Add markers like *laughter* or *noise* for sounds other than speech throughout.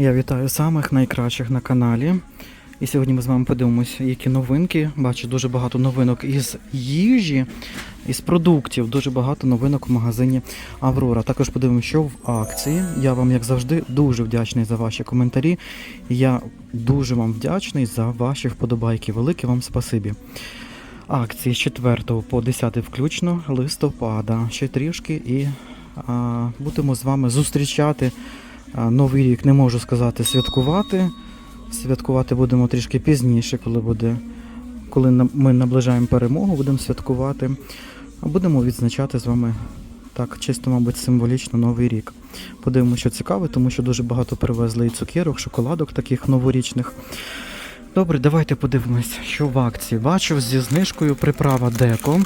Я вітаю самих найкращих на каналі. І сьогодні ми з вами подивимося, які новинки. Бачу дуже багато новинок із їжі, із продуктів. Дуже багато новинок в магазині Аврора. Також подивимося, що в акції. Я вам, як завжди, дуже вдячний за ваші коментарі. Я дуже вам вдячний за ваші вподобайки. Велике вам спасибі. Акції з 4 по 10 включно листопада. Ще трішки і а, будемо з вами зустрічати новий рік. Не можу сказати святкувати. Святкувати будемо трішки пізніше, коли буде, коли ми наближаємо перемогу, будемо святкувати. А будемо відзначати з вами так, чисто, мабуть, символічно новий рік. Подивимося, що цікаве, тому що дуже багато привезли і цукерок, шоколадок таких новорічних. Добре, давайте подивимось, що в акції. Бачу зі знижкою приправа Деко.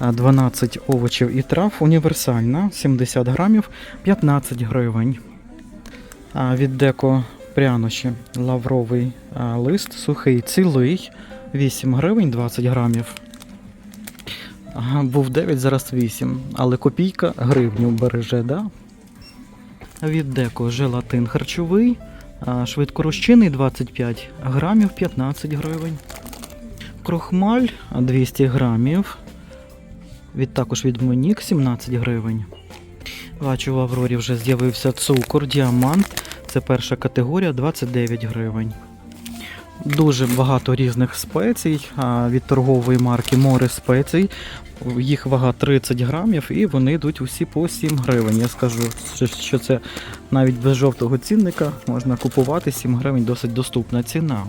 12 овочів і трав, універсальна, 70 грамів, 15 гривень. Від Деко прянощі, лавровий лист, сухий, цілий, 8 гривень, 20 грамів. Був 9, зараз 8, але копійка гривню береже, да? Від Деко желатин харчовий, швидкорозчинний 25 грамів, 15 гривень. Крохмаль 200 грамів. Від також від Монік 17 гривень. Бачу, в Аврорі вже з'явився цукор, діамант. Це перша категорія 29 гривень. Дуже багато різних спецій від торгової марки Море спецій. Їх вага 30 грамів і вони йдуть усі по 7 гривень. Я скажу, що- це навіть без жовтого цінника можна купувати 7 гривень, досить доступна ціна.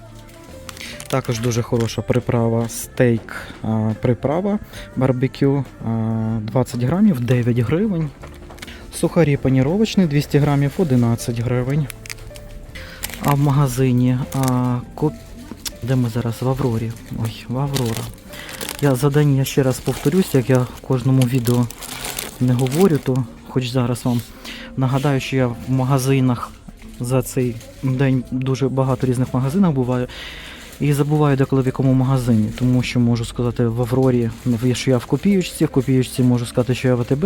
Також дуже хороша приправа стейк приправа барбекю 20 грамів 9 гривень. Сухарі паніровочні 200 грамів 11 гривень. А в магазині а, коп... де ми зараз? В Аврорі. Ой, в Аврора. Я задання ще раз повторюсь, як я в кожному відео не говорю, то хоч зараз вам нагадаю, що я в магазинах за цей день дуже багато різних магазинах буваю. І забуваю деколи в якому магазині, тому що можу сказати в Аврорі, що я в Копіючці, в Копіючці можу сказати, що я в АТБ,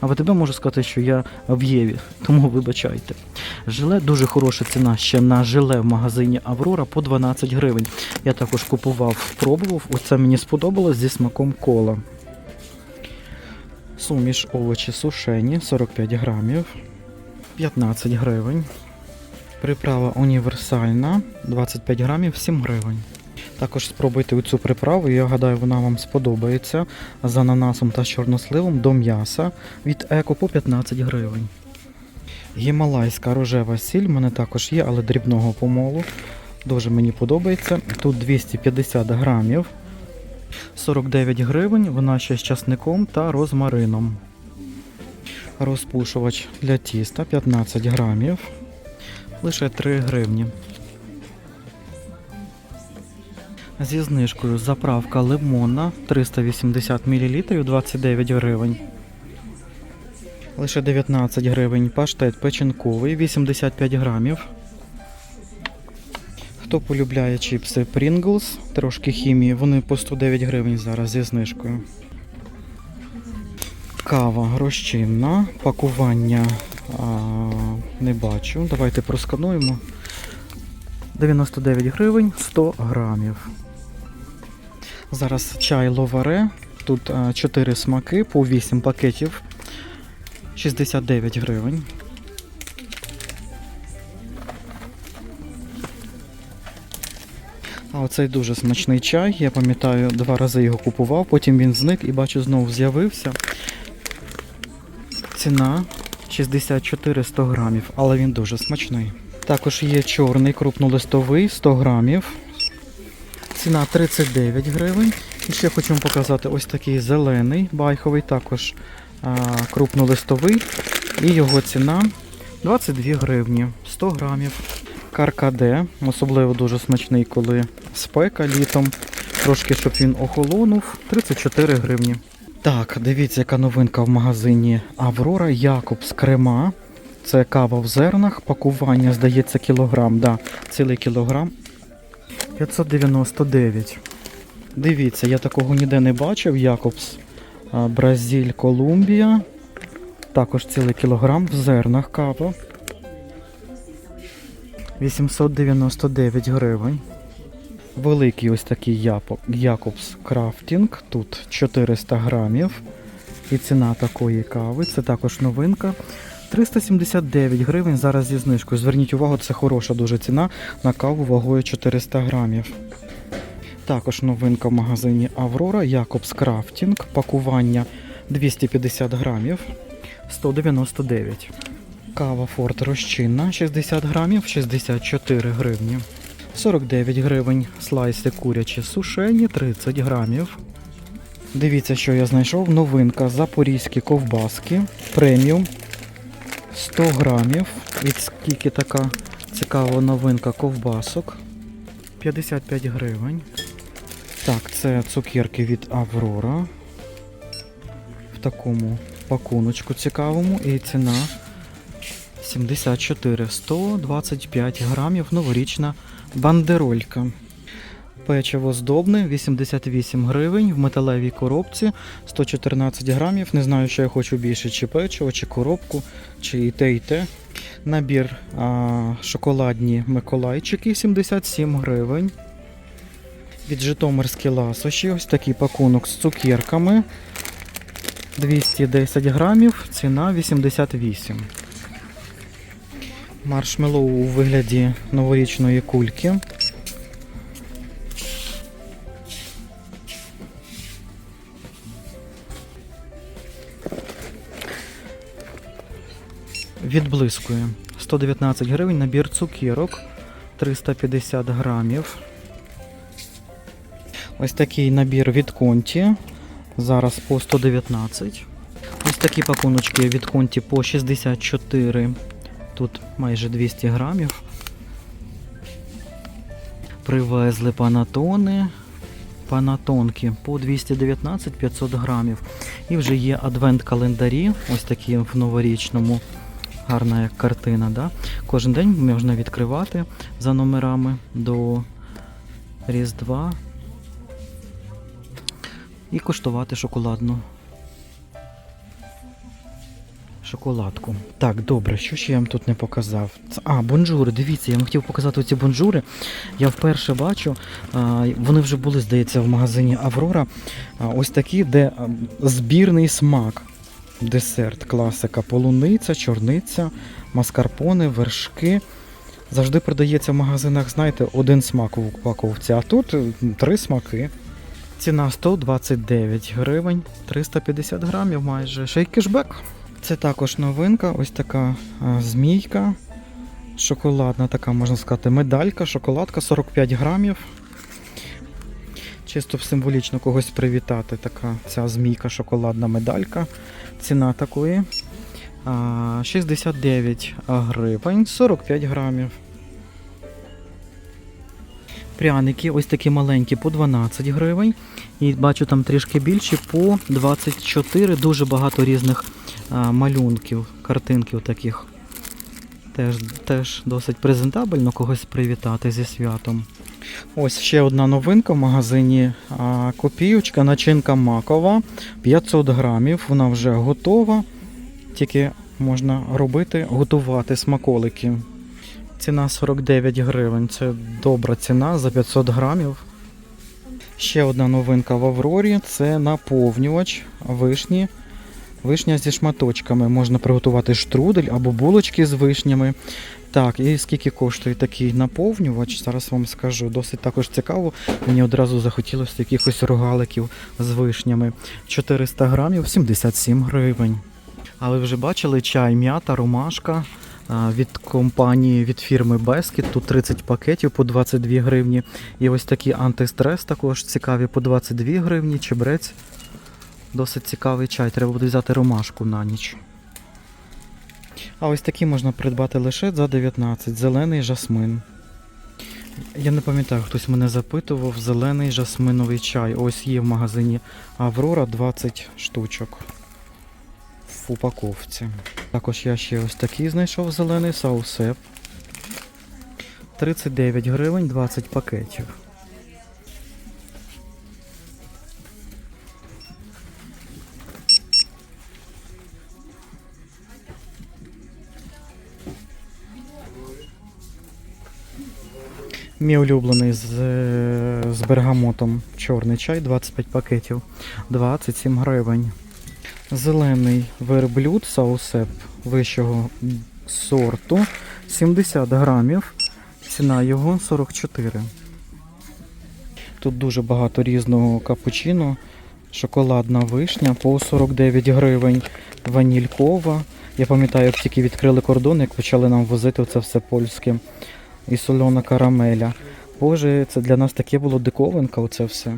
а в АТБ можу сказати, що я в Єві, *laughs* тому вибачайте. Желе дуже хороша ціна ще на желе в магазині Аврора по 12 гривень. Я також купував, пробував. Оце мені сподобалось зі смаком кола. Суміш овочі сушені 45 грамів, 15 гривень. Приправа універсальна 25 грамів 7 гривень. Також спробуйте цю приправу, я гадаю, вона вам сподобається з ананасом та чорносливом до м'яса від еко по 15 гривень. Гімалайська рожева сіль в мене також є, але дрібного помолу. Дуже мені подобається. Тут 250 грамів, 49 гривень, вона ще з часником та розмарином. Розпушувач для тіста 15 грамів, лише 3 гривні. Зі знижкою заправка лимонна 380 мл 29 гривень. Лише 19 гривень паштет печінковий 85 грамів. Хто полюбляє чіпси Pringles, трошки хімії, вони по 109 гривень зараз зі знижкою. Кава розчинна, пакування а, не бачу. Давайте проскануємо. 99 гривень 100 грамів. Зараз чай ловаре. Тут 4 смаки по 8 пакетів. 69 гривень. А оцей дуже смачний чай. Я пам'ятаю, два рази його купував, потім він зник і бачу, знову з'явився. Ціна 64 100 грамів, але він дуже смачний. Також є чорний крупнолистовий 100 грамів. Ціна 39 гривень. І ще хочу вам показати ось такий зелений байховий, також а, крупнолистовий. І його ціна 22 гривні 100 грамів. Каркаде, особливо дуже смачний, коли спека літом. Трошки, щоб він охолонув. 34 гривні. Так, дивіться, яка новинка в магазині Аврора Якобс Крема. Це кава в зернах, пакування, здається, кілограм. Да, цілий кілограм. 599. Дивіться, я такого ніде не бачив. Якобс Бразиль, Колумбія. Також цілий кілограм в зернах кава. 899 гривень. Великий ось такий Якобс Крафтінг. Тут 400 грамів. І ціна такої кави. Це також новинка. 379 гривень зараз зі знижкою. Зверніть увагу, це хороша дуже ціна на каву вагою 400 грамів. Також новинка в магазині Аврора Якобс Крафтінг. Пакування 250 грамів 199. Кава Форт розчинна 60 грамів 64 гривні. 49 гривень. Слайси курячі сушені 30 грамів. Дивіться, що я знайшов. Новинка запорізькі ковбаски преміум 100 грамів. І скільки така цікава новинка ковбасок. 55 гривень. Так, це цукерки від Аврора. В такому пакуночку цікавому. І ціна 74 125 грамів новорічна бандеролька. Печиво здобне 88 гривень в металевій коробці 114 грамів. Не знаю, що я хочу більше, чи печиво, чи коробку, чи і те, і те. Набір а, шоколадні Миколайчики 77 гривень. Від Житомирські ласощі. Ось такий пакунок з цукерками. 210 грамів, ціна 88. Маршмеллоу у вигляді новорічної кульки. Відблискує. 119 гривень набір цукерок. 350 грамів. Ось такий набір від Конті. Зараз по 119. Ось такі пакуночки від Конті по 64. Тут майже 200 грамів. Привезли панатони. Панатонки по 219-500 грамів. І вже є адвент-календарі, ось такі в новорічному. Гарна як картина. Да? Кожен день можна відкривати за номерами до Різдва і куштувати шоколадну шоколадку. Так, добре, що ще я вам тут не показав? А, бонжури, дивіться, я вам хотів показати ці бонжури. Я вперше бачу, вони вже були, здається, в магазині Аврора. Ось такі, де збірний смак. Десерт, класика, полуниця, чорниця, маскарпоне, вершки. Завжди продається в магазинах, знаєте, один смак у упаковці, а тут три смаки. Ціна 129 гривень, 350 грамів майже. Ще й кешбек. Це також новинка, ось така змійка. Шоколадна така, можна сказати, медалька, шоколадка 45 грамів. Чисто символічно когось привітати. Така ця змійка, шоколадна медалька. Ціна такої 69 гривень, 45 грамів. Пряники, ось такі маленькі по 12 гривень. І бачу там трішки більші по 24. Дуже багато різних малюнків, картинків таких. Теж, теж досить презентабельно когось привітати зі святом. Ось ще одна новинка в магазині Копійочка, начинка макова 500 грамів. Вона вже готова. Тільки можна робити, готувати смаколики. Ціна 49 гривень. Це добра ціна за 500 грамів. Ще одна новинка в Аврорі це наповнювач вишні. Вишня зі шматочками. Можна приготувати штрудель або булочки з вишнями. Так, і скільки коштує такий наповнювач, зараз вам скажу. Досить також цікаво. Мені одразу захотілося якихось рогаликів з вишнями. 400 грамів 77 гривень. Але вже бачили чай, м'ята, ромашка від компанії, від фірми Beskit. Тут 30 пакетів по 22 гривні. І ось такі антистрес також цікаві по 22 гривні. Чебрець. Досить цікавий чай. Треба буде взяти ромашку на ніч. А ось такі можна придбати лише за 19. Зелений жасмин. Я не пам'ятаю, хтось мене запитував. Зелений жасминовий чай. Ось є в магазині Аврора 20 штучок в упаковці. Також я ще ось такий знайшов зелений саусеп. 39 гривень 20 пакетів. Мій улюблений з, е, з бергамотом чорний чай, 25 пакетів, 27 гривень. Зелений верблюд саусеп вищого сорту, 70 грамів. Ціна його 44. Тут дуже багато різного капучино. Шоколадна вишня по 49 гривень, ванількова. Я пам'ятаю, як тільки відкрили кордон, як почали нам возити це все польське. І сольона карамеля. Боже, це для нас таке було диковинка, оце все.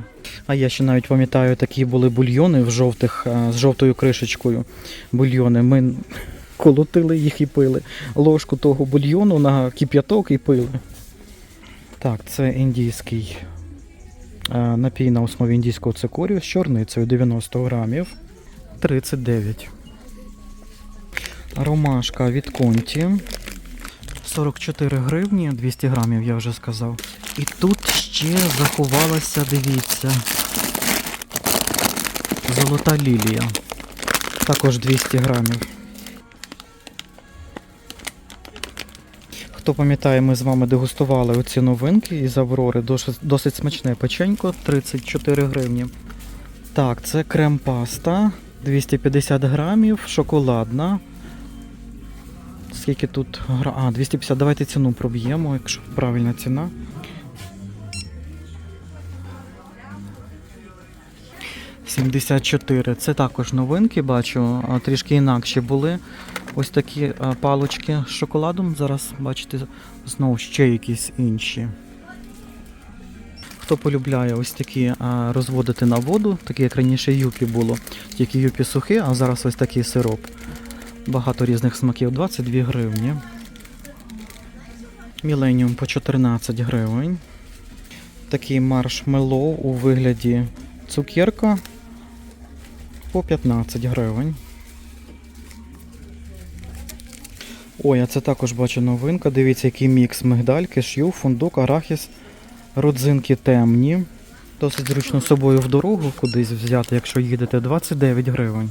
А я ще навіть пам'ятаю, такі були бульйони в жовтих, з жовтою кришечкою. Бульйони. Ми колотили їх і пили. Ложку того бульйону на кип'яток і пили. Так, це індійський е, напій на основі індійського цикорію з чорницею 90 грамів. 39. Ромашка від конті. 44 гривні, 200 грамів, я вже сказав. І тут ще заховалася, дивіться. Золота лілія. Також 200 грамів. Хто пам'ятає, ми з вами дегустували оці новинки із Аврори. Досить, смачне печенько, 34 гривні. Так, це крем-паста, 250 грамів, шоколадна. Скільки тут гра... А, 250. Давайте ціну проб'ємо, якщо правильна ціна. «74». Це також новинки, бачу, трішки інакші були. Ось такі палочки з шоколадом. Зараз бачите, знову ще якісь інші. Хто полюбляє ось такі розводити на воду, такі як раніше юпі було, тільки юпі сухі, а зараз ось такий сироп. Багато різних смаків, 22 гривні. Міленіум по 14 гривень. Такий маршмеллоу у вигляді цукерка по 15 гривень. Ой, а це також бачу новинка. Дивіться, який мікс мигдальки, шю, фундук, арахіс, родзинки темні. Досить зручно з собою в дорогу кудись взяти, якщо їдете, 29 гривень.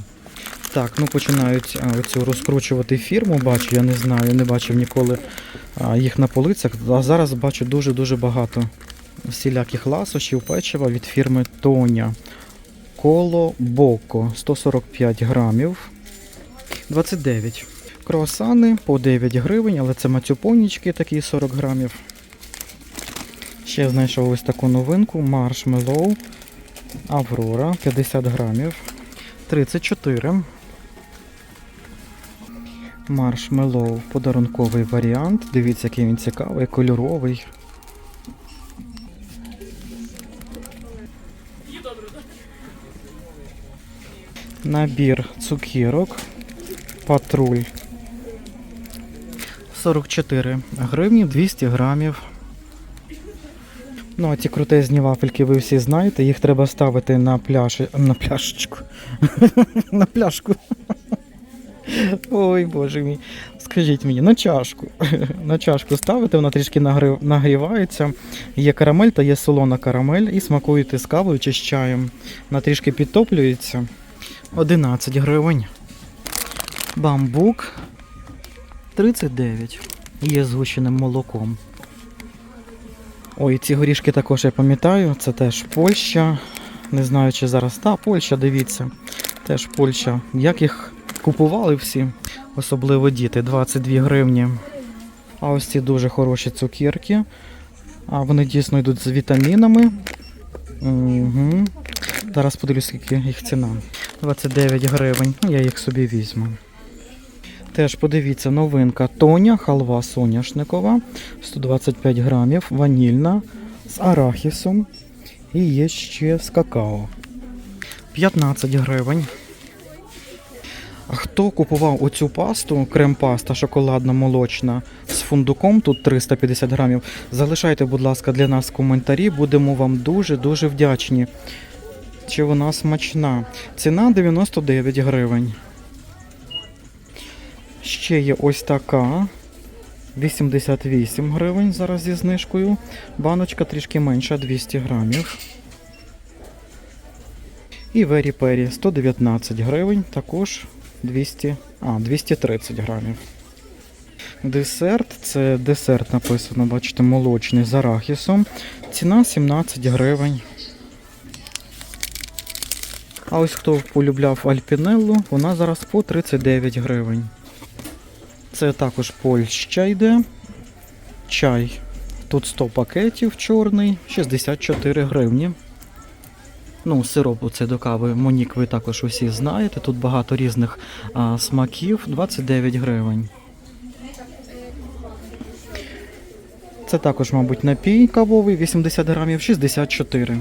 Так, ну починають а, цю розкручувати фірму, бачу, я не знаю, не бачив ніколи їх на полицях. А зараз бачу дуже-дуже багато всіляких ласощів, печива від фірми Тоня. Коло Боко 145 грамів. 29. Круасани по 9 гривень, але це мацюпонічки такі 40 грамів. Ще знайшов ось таку новинку маршмеллоу Аврора 50 грамів. 34. Маршмеллоу подарунковий варіант. Дивіться, який він цікавий, кольоровий. Набір цукірок. Патруль. 44 гривні 200 грамів. Ну, а ці крутезні вафельки ви всі знаєте, їх треба ставити на пляш... на пляшечку. *laughs* на пляшку. Ой, боже мій. Скажіть мені, на чашку. *laughs* на чашку ставите, вона трішки нагрівається. Є карамель та є солона карамель, і смакуєте з кавою чи з чаєм. Вона трішки підтоплюється. 11 гривень. Бамбук 39. Є згущеним молоком. Ой, ці горішки також я пам'ятаю, це теж Польща. Не знаю, чи зараз. Та, Польща, дивіться. Теж Польща. Як їх купували всі, особливо діти, 22 гривні. А ось ці дуже хороші цукерки. А вони дійсно йдуть з вітамінами. Угу. Зараз подивлюсь, скільки їх ціна. 29 гривень. Ну, Я їх собі візьму. Теж подивіться, новинка Тоня, халва соняшникова, 125 грамів, ванільна з арахісом і є ще з какао. 15 гривень. Хто купував оцю пасту, крем-паста шоколадно-молочна з фундуком, тут 350 грамів, залишайте, будь ласка, для нас коментарі, будемо вам дуже-дуже вдячні. Чи вона смачна? Ціна 99 гривень. Ще є ось така. 88 гривень зараз зі знижкою. Баночка трішки менша, 200 грамів. І Вері Пері 119 гривень, також 200, а, 230 грамів. Десерт це десерт написано, бачите, молочний з арахісом. Ціна 17 гривень. А ось хто полюбляв альпінеллу, вона зараз по 39 гривень. Це також Польща йде. Чай. Тут 100 пакетів чорний, 64 гривні. Ну, сироп це до кави Монік, ви також усі знаєте. Тут багато різних а, смаків, 29 гривень. Це також, мабуть, напій кавовий, 80 грамів, 64.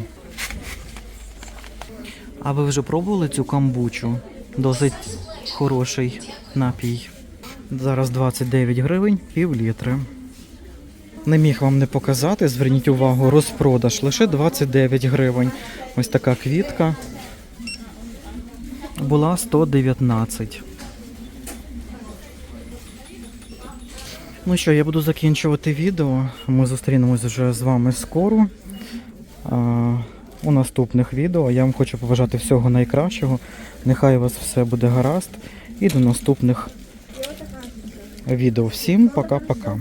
А ви вже пробували цю камбучу? Досить хороший напій. Зараз 29 гривень, пів літри. Не міг вам не показати, зверніть увагу, розпродаж лише 29 гривень. Ось така квітка. Була 119. Ну що, я буду закінчувати відео. Ми зустрінемось вже з вами скоро. У наступних відео. Я вам хочу побажати всього найкращого. Нехай у вас все буде гаразд. І до наступних відео. Всім пока-пока.